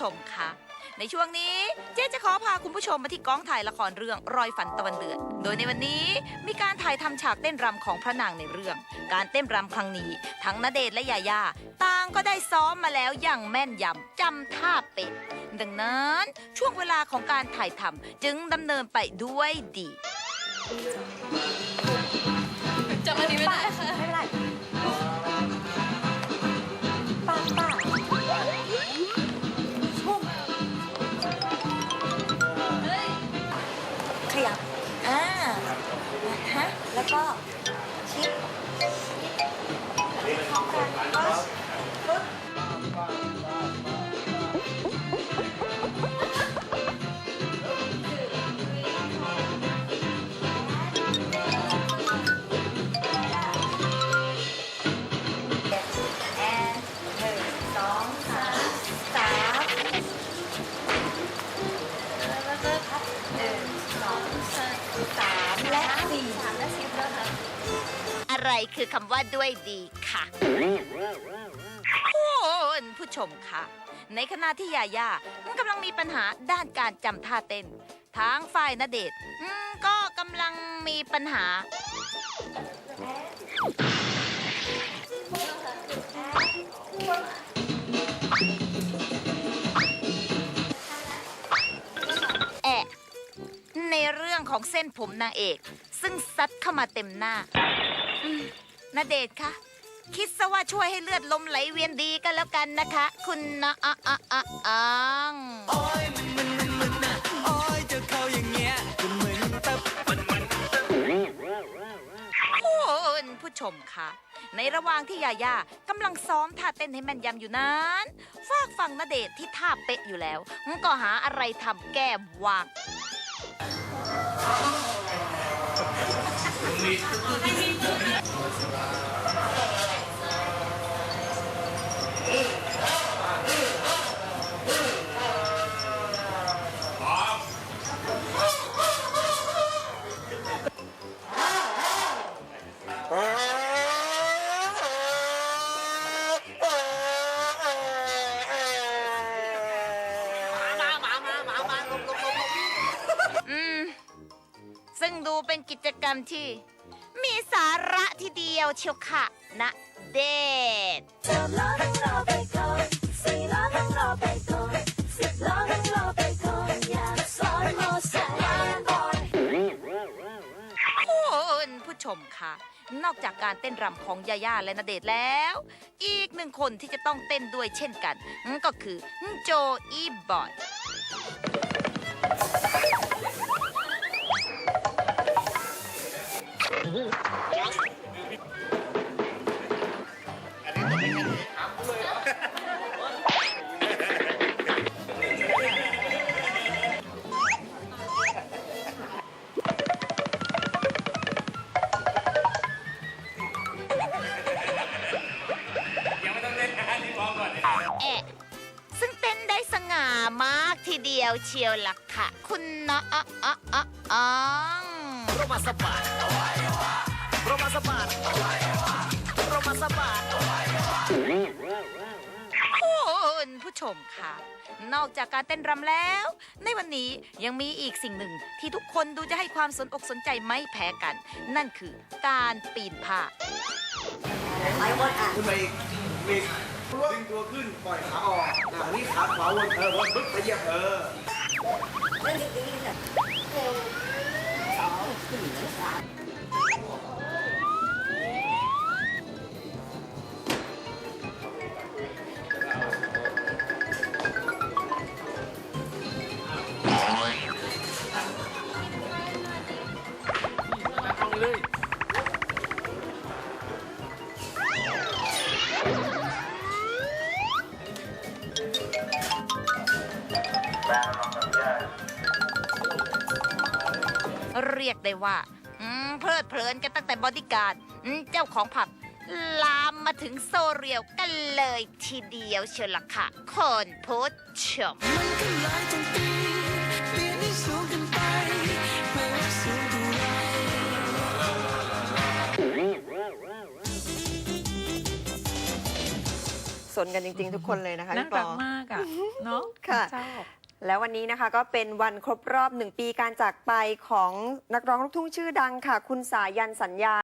ชมคะในช่วงนี้เจ๊จะขอพาคุณผู้ชมมาที่กองถ่ายละครเรื่องรอยฝันตะวันเดือดโดยในวันนี้มีการถ่ายทำฉากเต้นรำของพระนางในเรื่อง การเต้นรำครั้งนี้ ทั้งณเดชน์และยายาต่างก็ได้ซ้อมมาแล้วอย่างแม่นยำจำท่าเป็ดดังนั้นช่วงเวลาของการถ่ายทำจึงดำเนินไปด้วยดีจำอันนี้ไม่ได้ ขยับอ่าฮะแล้วก็ หนึ่งสองสามและสี่สามและสิบแล้วค่ะอะไรคือคำว่าด้วยดีค่ะคุณผู้ชมค่ะ ในขณะที่ยาย่ามันกำลังมีปัญหาด้านการจำท่าเต้นทางฝ่ายนเดชก็กำลังมีปัญหา ของเส้นผมนางเอก ซึ่งซัดเข้ามาเต็มหน้าอืมณเดชคะคิดซะว่าช่วยให้เลือดลมไหลเวียนดีกันแล้วกันนะคะ คุณนะอะอะอะอังโอ้ยมันมันมันมันนะโอ้ยเจอเขาอย่างเงี้ยก็เหมือนตับมันมันคุณผู้ชมคะในระหว่างที่ยาย่ากำลังซ้อมท่าเต้นให้แม่นยำอยู่นั้นฝากฝั่งณเดชที่ท่าเป๊ะอยู่แล้วมันก็หาอะไรทำแก้มวาง อื เป็นกิจกรรมที่ มีสาระทีเดียวเชียวค่ะ นะเดชมล้อทั้งรอไปก่อนสี่ล้อทั้งรอไปก่อนสิบล้อทั้งรอไปก่อนอยากซ้อนมอไซค์ก่อนคุณผู้ชมคะนอกจากการเต้นรำของยาย่าและณเดชน์แล้ว อีกหนึ่งคนที่จะต้องเต้นด้วยเช่นกัน ก็คือโจอีบอยามากทีเดียวเชียวล่ะค่ะ คุณนะอะอะอะอังโรมาสปาดโรมาสปาดโรมาสปาดคุณผู้ชมค่ะ นอกจากการเต้นรำแล้ว ในวันนี้ยังมีอีกสิ่งหนึ่งที่ทุกคนดูจะให้ความสนอกสนใจไม่แพ้กัน นั่นคือการปีนผ้าไปหม ดอะขึ้นไปอีกตึงตัวขึ้นปล่อยขาออกอ่นี่ขาขวาวนเออวนปึ๊บขยับเออเล่นดีๆแบบหนึ่งสองสี่สาม ได้ว่าอืมเพลิดเพลินกันตั้งแต่บอดี้การ์ดอืมเจ้าของผับลามมาถึงโซเรียลกันเลยทีเดียวเชียวล่ะค่ะคนผู้ชมมันก็ลอยจนตีเปลี่ยนให้สูงขึ้นไปไม่ว่าสูงเท่าไรสนกันจริงๆทุกคนเลยนะคะน่าพี่ปรัอกมากอะ เนาะค่ะชอบ แล้ววันนี้นะคะก็เป็นวันครบรอบหนึ่งปีการจากไปของนักร้องลูกทุ่งชื่อดังค่ะ คุณสายันสัญญา